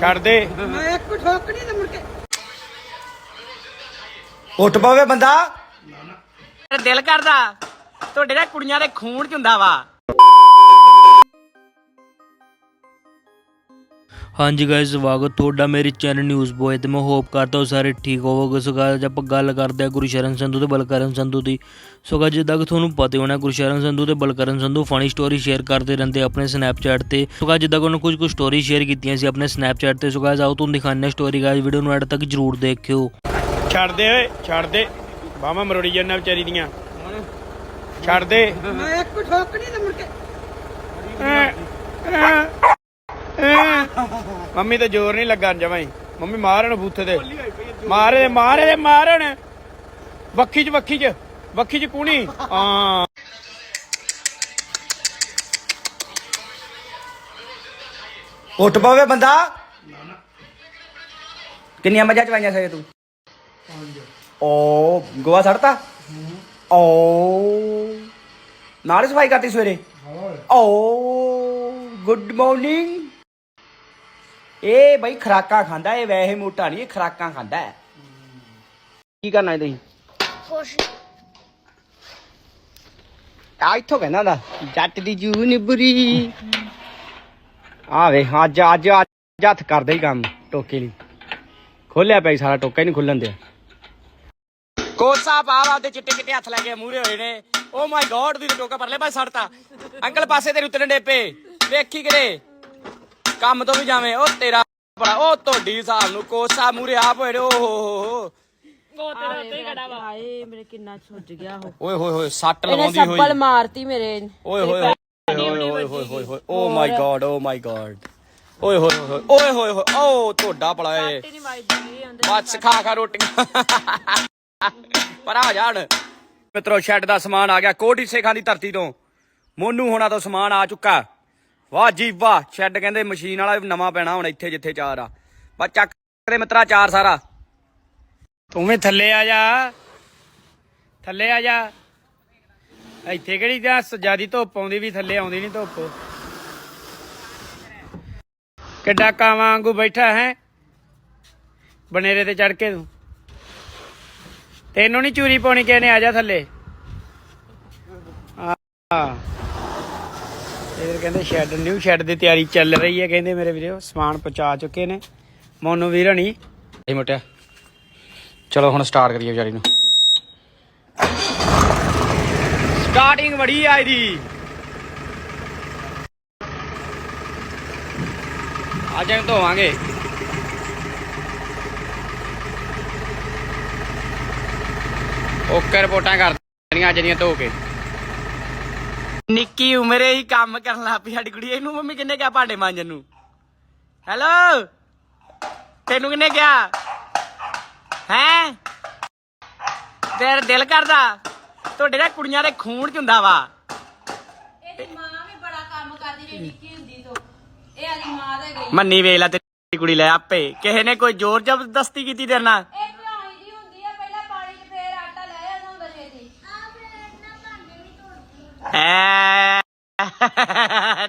ਛੱਡ ਦੇ ਮੈਂ ਇੱਕ ਠੋਕਣੀ ਤੇ ਮੁੜ ਕੇ। ਉੱਠ ਪਵੇ ਬੰਦਾ। ਦਿਲ ਕਰਦਾ ਤੁਹਾਡੇ ਨਾਲ ਕੁੜੀਆਂ ਦੇ ਖੂਨ ਚ ਹੁੰਦਾ ਵਾ। ਹਾਂਜੀ ਗਾਇਸ ਸਵਾਗਤ ਤੁਹਾਡਾ ਮੇਰੇ ਚੈਨਲ ਨਿਊਜ਼ ਬੋਏ ਤੇ ਮੈਂ ਹੋਪ ਕਰਦਾ ਹਾਂ ਸਾਰੇ ਠੀਕ ਹੋਵੋਗੇ। ਸੋ ਅੱਜ ਆਪਾਂ ਗੱਲ ਕਰਦੇ ਹਾਂ ਗੁਰਸ਼ਰਨ ਸੰਧੂ ਤੇ ਬਲਕਰਨ ਸੰਧੂ ਦੀ। ਸੋ guys, ਜਿੱਦਾਂ ਕਿ ਤੁਹਾਨੂੰ ਪਤਾ ਹੀ ਹੋਣਾ ਗੁਰਸ਼ਰਨ ਸੰਧੂ ਤੇ Balkaran Sandhu funny story share ਕਰਦੇ ਰਹਿੰਦੇ ਆਪਣੇ ਸਨੈਪਚੈਟ ਤੇ। ਸੋ guys, ਜਿੱਦਾਂ ਕਿ ਉਹਨਾਂ ਕੁਝ ਕੁ ਸਟੋਰੀ ਸ਼ੇਅਰ ਕੀਤੀਆਂ ਸੀ ਆਪਣੇ ਸਨੈਪਚੈਟ ਤੇ। ਸੋ guys, ਆਓ ਤੁਹਾਨੂੰ ਦਿਖਾਉਂਦੇ ਹਾਂ ਸਟੋਰੀ ਗਾਇਸ ਵੀਡੀਓ ਨੂੰ ਐਡ ਤੱਕ ਜਰੂਰ ਦੇਖਿਓ। ਛੱਡ ਦੇ ਓਏ ਛੱਡ ਦੇ। ਬਾਹਾਂ ਮਰੋੜੀ ਜਾਂਦਾ ਵਿਚਾਰੀ ਦੀਆਂ। ਛੱਡ ਦੇ। ਮੈਂ ਇੱਕ ਠੋਕਣੀ ਤੇ ਮੁੜ ਕੇ। ਮੰਮੀ ਤੇ ਜ਼ੋਰ ਨਹੀਂ ਲੱਗਾ ਜਮਾਈ ਮੰਮੀ ਮਾਰਨ ਬੂਥੇ ਤੇ। ਮਾਰੇ ਮਾਰੇ, ਮਾਰਨ। ਵੱਖੀ ਚ ਵੱਖੀ ਚ। ਵੱਖੀ ਚ ਕੂਣੀ। ਹਾਂ। ਉੱਠ ਪਵੇ ਬੰਦਾ। ਕਿੰਨੀਆਂ ਮੱਝਾਂ ਚਵਾਈਆਂ ਸਵੇਰੇ ਤੂੰ? ਓ, ਗੋਆ ਛੱਡਤਾ ਓ। ਨਾਲ ਸਫ਼ਾਈ ਕਰਤੀ ਸਵੇਰੇ? ਓ, ਗੁੱਡ ਮਾਰਨਿੰਗ। ਇਹ ਬਈ ਖਰਾਕਾਂ ਖਾਂਦਾ ਇਹ ਵੈਸੇ ਮੋਟਾ ਨਹੀਂ ਇਹ ਖਰਾਕਾਂ ਖਾਂਦਾ ਹੈ। ਕੀ ਕਰਨਾ ਇਹ ਤੁਸੀਂ? ਕੁਛ ਆ ਇੱਥੋਂ ਕਹਿੰਦਾ ਦਾ ਜੱਟ ਦੀ ਜੂ ਨਿਬਰੀ ਆ ਵੇ ਅੱਜ ਅੱਜ ਅੱਜ ਹੱਥ ਕਰਦਾ ਹੀ ਕੰਮ ਟੋਕੇ ਲਈ। ਖੋਲਿਆ ਪਿਆ ਸੀ ਸਾਰਾ ਟੋਕਾ ਹੀ ਨਹੀਂ ਖੁੱਲਣ ਦਿਆ। ਕੋਸਾ ਪਾਵਾ ਦੇ ਚਿੱਟੇ ਚਿੱਟੇ ਹੱਥ ਲੈ ਕੇ ਮੂਰੇ ਹੋਏ ਨੇ। ਓ ਮਾਈ ਗੋਡ ਦੀ ਟੋਕਾ ਪਰਲੇ ਪਾਸੇ ਸੜਤਾ। ਅੰਕਲ ਪਾਸੇ ਤੇਰੇ ਉਤਰਨ ਡੇਪੇ। ਵੇਖੀ ਕਿਰੇ ਕੰਮ ਤੋਂ ਵੀ ਜਾਵੇਂ ਓ ਤੇਰਾ ਬੜਾ ਓ ਤੁਹਾਡੀ ਹਿਸਾਬ ਨੂੰ ਕੋਸਾ ਮੂਰੇ ਆਪ ਹੋਏ ਓ ਹੋ ਹੋ ਹੋ। ਹਾਏ ਮੇਰੇ ਕਿੰਨਾ ਸੁੱਜ ਗਿਆ ਉਹ। ਓਏ ਹੋਏ ਹੋਏ ਸੱਟ ਇਹਨੇ ਲਵਾਉਂਦੀ ਹੋਈ। ਸੱਬਲ ਮਾਰਤੀ ਮੇਰੇ। ਓਏ ਹੋਏ ਹੋਏ ਓਏ ਹੋਏ ਹੋਏ ਹੋਏ ਹੋਏ ਓ ਮਾਈ ਗੋਡ ਓ ਮਾਈ ਗੋਡ। ਓਏ ਹੋਏ ਹੋਏ ਓਏ ਹੋਏ ਹੋਏ ਓ ਤੁਹਾਡਾ ਭਲਾ ਏ। ਹੁੰਦੇ ਬਸ ਖਾ ਖਾ ਰੋਟੀਆਂ। ਪਰ ਆ ਜਾਣ। ਮਿੱਤਰੋ ਸ਼ੈੱਡ ਦਾ ਸਮਾਨ ਆ ਗਿਆ ਕੋਟੀ ਸੇਖਾਂ ਦੀ ਧਰਤੀ ਤੋਂ। ਮੋਨੂ ਹੋਣਾ ਤੋਂ ਸਮਾਨ ਆ ਚੁੱਕਾ। ਵਾਹ ਜੀ ਵਾਹ, ਸ਼ੈੱਡ ਕਹਿੰਦੇ ਮਸ਼ੀਨ ਵਾਲਾ ਨਵਾਂ ਪੈਣਾ ਹੁਣ ਇੱਥੇ ਜਿੱਥੇ ਚਾਰ ਆ। ਬਸ ਚੱਕ ਦੇ ਮਿੱਤਰਾ, ਚਾਰ ਸਾਰਾ। ਤੂੰ ਵੀ ਥੱਲੇ ਆ ਜਾ। ਥੱਲੇ ਆ ਜਾ। ਇੱਥੇ ਕਿਹੜੀ ਜਾਂ ਜਿਆਦੀ ਧੁੱਪ ਆਉਂਦੀ ਵੀ ਥੱਲੇ ਆਉਂਦੀ ਨਹੀਂ ਧੁੱਪ? ਕਿੱਡਾ ਕਾਵਾਂ ਵਾਂਗੂ ਬੈਠਾ ਹੈ? ਬਨੇਰੇ ਤੇ ਚੜ ਕੇ ਤੂੰ। ਤੈਨੂੰ ਨਹੀਂ ਚੂਰੀ ਪਾਉਣੀ ਕਿਹਨੇ ਆ ਜਾ ਥੱਲੇ। ਆ। ਇਹ ਕਹਿੰਦੇ ਸ਼ੈੱਡ ਨਿਊ ਸ਼ੈੱਡ ਦੀ ਤਿਆਰੀ ਚੱਲ ਰਹੀ ਹੈ ਕਹਿੰਦੇ ਮੇਰੇ ਵੀਰੋ ਸਮਾਨ ਪਹੁੰਚਾ ਚੁੱਕੇ ਨੇ। ਮੋਨੂ ਵੀਰਣੀ ਇਹ ਮੋਟਿਆ। ਚਲੋ ਹੁਣ ਸਟਾਰਟ ਕਰੀਏ ਵਿਚਾਰੀ ਨੂੰ। ਸਟਾਰਟਿੰਗ ਬੜੀ ਆ ਇਹਦੀ। ਅੱਜ ਇਹਨੂੰ ਧੋਵਾਂਗੇ। ਓਕੇ ਰਿਪੋਰਟਾਂ ਕਰ ਦੇਣੀਆਂ ਅੱਜ ਦੀਆਂ ਧੋ ਕੇ। ਨਿੱਕੀ ਉਮਰੇ ਹੀ ਕੰਮ ਕਰਨ ਲੱਗ ਪਈ ਸਾਡੀ ਕੁੜੀ। ਇਹਨੂੰ ਮੰਮੀ ਕਿੰਨੇ ਕਿਹਾ ਭਾਂਡੇ ਮਾਂਜਣ ਨੂੰ? ਹੈਲੋ ਤੈਨੂੰ ਕਿੰਨੇ ਕਿਹਾ? ਹੈ? ਤੇਰਾ ਦਿਲ ਕਰਦਾ? ਤੁਹਾਡੇ ਨਾਲ ਕੁੜੀਆਂ ਦੇ ਖੂਨ ਚ ਹੁੰਦਾ ਵਾ। ਇਹਦੀ ਮਾਂ ਵੀ ਬੜਾ ਕੰਮ ਕਰਦੀ ਰਹੀ ਨਿੱਕੀ ਹੁੰਦੀ ਤੋਂ। ਇਹ ਆਦੀ ਮਾਂ ਦੇ ਗਈ। ਮੰਨੀ ਵੇਖ ਲੈ ਤੇਰੀ ਕੁੜੀ ਲੈ ਆਪੇ। ਕਿਸੇ ਨੇ ਕੋਈ ਜ਼ੋਰ ਜ਼ਬਰਦਸਤੀ ਕੀਤੀ ਤੇਰੇ ਨਾਲ ਇਹ ਭਲਾਈ ਦੀ ਹੁੰਦੀ ਆ ਪਹਿਲਾਂ ਪਾਣੀ 'ਚ ਫੇਰ ਆਟਾ ਲੈ ਜਾਂਦਾ ਹੁੰਦਾ ਛੇਤੀ ਐ